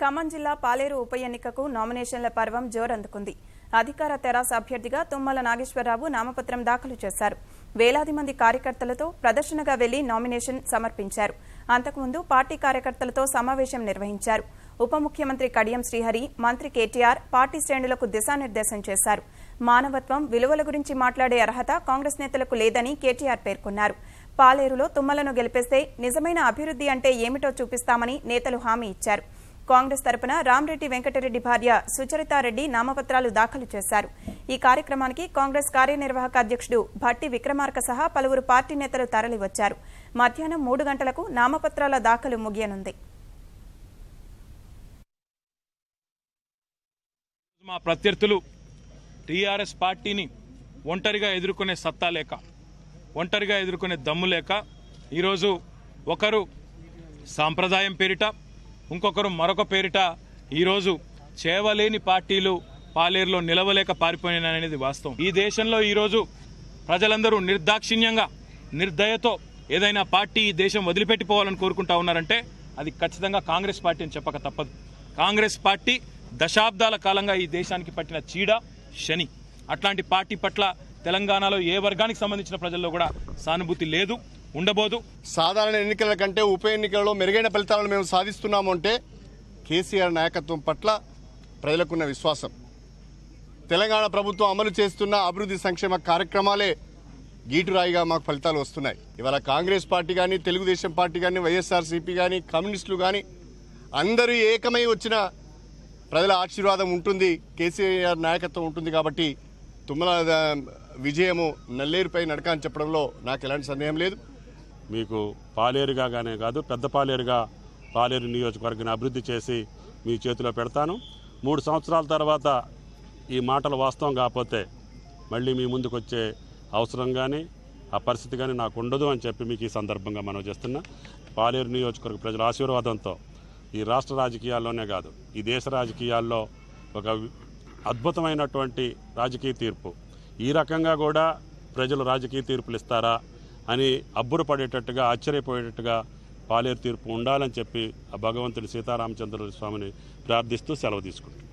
ఖమ్మం జిల్లా పాలేరు ఉప ఎన్నికకు నామినేషన్ల పర్వం జోరందుకుంది. అధికార తెరాస అభ్యర్థిగా తుమ్మల నాగేశ్వరరావు నామపత్రం దాఖలు చేశారు. వేలాది మంది కార్యకర్తలతో ప్రదర్శనగా వెళ్ళి నామినేషన్ సమర్పించారు. అంతకుముందు పార్టీ కార్యకర్తలతో సమావేశం నిర్వహించారు. ఉప ముఖ్యమంత్రి కడియం శ్రీహరి మంత్రి కేటీఆర్ పార్టీ శ్రేణులకు దిశానిర్దేశం చేశారు. మానవత్వం విలువల గురించి మాట్లాడే అర్హత కాంగ్రెస్ నేతలకు లేదని కేటీఆర్ పేర్కొన్నారు. పాలేరులో తుమ్మలను గెలిపేస్తే నిజమైన అభివృద్ధి అంటే ఏమిటో చూపిస్తామని నేతలు హామీ ఇచ్చారు. కాంగ్రెస్ తరపున రామ్రెడ్డి వెంకటరెడ్డి భార్య సుచరితారెడ్డి నామపత్రాలు దాఖలు చేశారు. ఈ కార్యక్రమానికి కాంగ్రెస్ కార్యనిర్వాహక అధ్యక్షుడు భట్టి విక్రమార్క సహా పలువురు పార్టీ నేతలు తరలివచ్చారు. మధ్యాహ్నం మూడు గంటలకు నామపత్రాల దాఖలు ముగియనుంది. మా ప్రత్యర్థులు టీఆర్ఎస్ పార్టీని ఒంటరిగా ఎదుర్కొనే సత్తా లేక ఒంటరిగా ఎదుర్కొనే దమ్ము లేక ఈరోజు ఒకరు సాంప్రదాయం పేరిట ఇంకొకరు మరొక పేరిట ఈరోజు చేవలేని పార్టీలు పాలేరులో నిలవలేక పారిపోయిననేది వాస్తవం. ఈ దేశంలో ఈరోజు ప్రజలందరూ నిర్దాక్షిణ్యంగా నిర్దయతో ఏదైనా పార్టీ ఈ దేశం వదిలిపెట్టిపోవాలని కోరుకుంటా ఉన్నారంటే అది ఖచ్చితంగా కాంగ్రెస్ పార్టీ అని చెప్పక తప్పదు. కాంగ్రెస్ పార్టీ దశాబ్దాల కాలంగా ఈ దేశానికి పట్టిన చీడ శని. అట్లాంటి పార్టీ పట్ల తెలంగాణలో ఏ వర్గానికి సంబంధించిన ప్రజల్లో కూడా సానుభూతి లేదు. ఉండబోదు. సాధారణ ఎన్నికల కంటే ఉప ఎన్నికలలో మెరుగైన ఫలితాలను మేము సాధిస్తున్నాము అంటే కేసీఆర్ నాయకత్వం పట్ల ప్రజలకున్న విశ్వాసం. తెలంగాణ ప్రభుత్వం అమలు చేస్తున్న అభివృద్ధి సంక్షేమ కార్యక్రమాలే గీటురాయిగా మాకు ఫలితాలు వస్తున్నాయి. ఇవాళ కాంగ్రెస్ పార్టీ కానీ తెలుగుదేశం పార్టీ కానీ వైఎస్ఆర్సీపీ కానీ కమ్యూనిస్టులు కానీ అందరూ ఏకమై వచ్చిన ప్రజల ఆశీర్వాదం ఉంటుంది కేసీఆర్ నాయకత్వం ఉంటుంది కాబట్టి తుమ్మల విజయము నల్లేరుపై నడక అని చెప్పడంలో నాకు ఎలాంటి సందేహం లేదు. మీకు పాలేరుగానే కాదు పెద్ద పాలేరుగా పాలేరు నియోజకవర్గాన్ని అభివృద్ధి చేసి మీ చేతిలో పెడతాను. మూడు సంవత్సరాల తర్వాత ఈ మాటలు వాస్తవం కాకపోతే మళ్ళీ మీ ముందుకు వచ్చే అవసరం కానీ ఆ పరిస్థితి కానీ నాకు ఉండదు అని చెప్పి మీకు ఈ సందర్భంగా మనం చేస్తున్నా. పాలేరు నియోజకవర్గ ప్రజల ఆశీర్వాదంతో ఈ రాష్ట్ర రాజకీయాల్లోనే కాదు ఈ దేశ రాజకీయాల్లో ఒక అద్భుతమైనటువంటి రాజకీయ తీర్పు. ఈ రకంగా కూడా ప్రజలు రాజకీయ తీర్పులు ఇస్తారా? అని అబ్బురపడేటట్టుగా ఆశ్చర్యపోయేటట్టుగా పాలేరు తీర్పు ఉండాలని చెప్పి ఆ భగవంతుడి సీతారామచంద్ర స్వామిని ప్రార్థిస్తూ సెలవు తీసుకుంటాం.